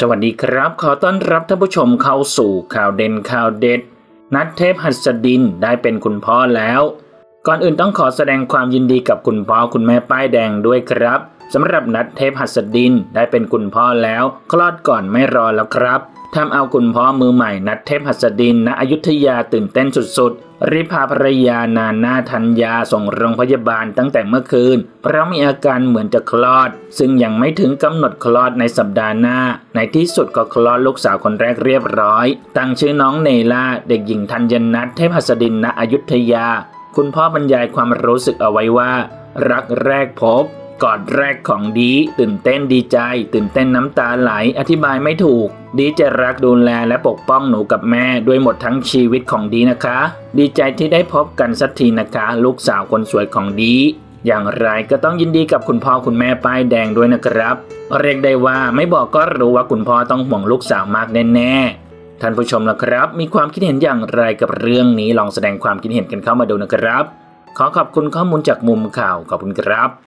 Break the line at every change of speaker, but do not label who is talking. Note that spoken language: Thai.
สวัสดีครับ ขอต้อนรับท่านผู้ชมเข้าสู่ข่าวเด่นข่าวเด็ด นัทเทพหัสดินได้เป็นคุณพ่อแล้ว ก่อนอื่นต้องขอแสดงความยินดีกับคุณพ่อคุณแม่ป้ายแดงด้วยครับสำหรับนัทเทพหัสดินได้เป็นคุณพ่อแล้ว คลอดก่อนไม่รอแล้วครับ ทำเอาคุณพ่อมือใหม่นัทเทพหัสดินณอยุธยาตื่นเต้นสุดๆ รีบพาภรรยานานาธัญญาส่งโรงพยาบาลตั้งแต่เมื่อคืน เพราะมีอาการเหมือนจะคลอด ซึ่งยังไม่ถึงกำหนดคลอดในสัปดาห์หน้า ในที่สุดก็คลอดลูกสาวคนแรกเรียบร้อย ตั้งชื่อน้องเนล่าเด็กหญิงธัญนัทเทพหัสดินณอยุธยา คุณพ่อบรรยายความรู้สึกเอาไว้ว่า รักแรกพบ กอดแรกของดีตื่นเต้นดีใจ ตื่นเต้นน้ำตาไหลอธิบายไม่ถูก ดีจะรักดูแลและปกป้องหนูกับแม่ด้วยหมดทั้งชีวิตของดีนะคะ ดีใจที่ได้พบกันสักทีนะคะ ลูกสาวคนสวยของดีอย่างไรก็ต้องยินดีกับคุณพ่อคุณแม่ป้ายแดงด้วยนะครับ เรียกได้ว่าไม่บอกก็รู้ว่าคุณพ่อต้องห่วงลูกสาวมากแน่ๆท่านผู้ชมนะครับ มีความคิดเห็นอย่างไรกับเรื่องนี้ลองแสดงความคิดเห็นกันเข้ามาดูนะครับ ขอขอบคุณข้อมูลจากมุมข่าวขอบคุณครับ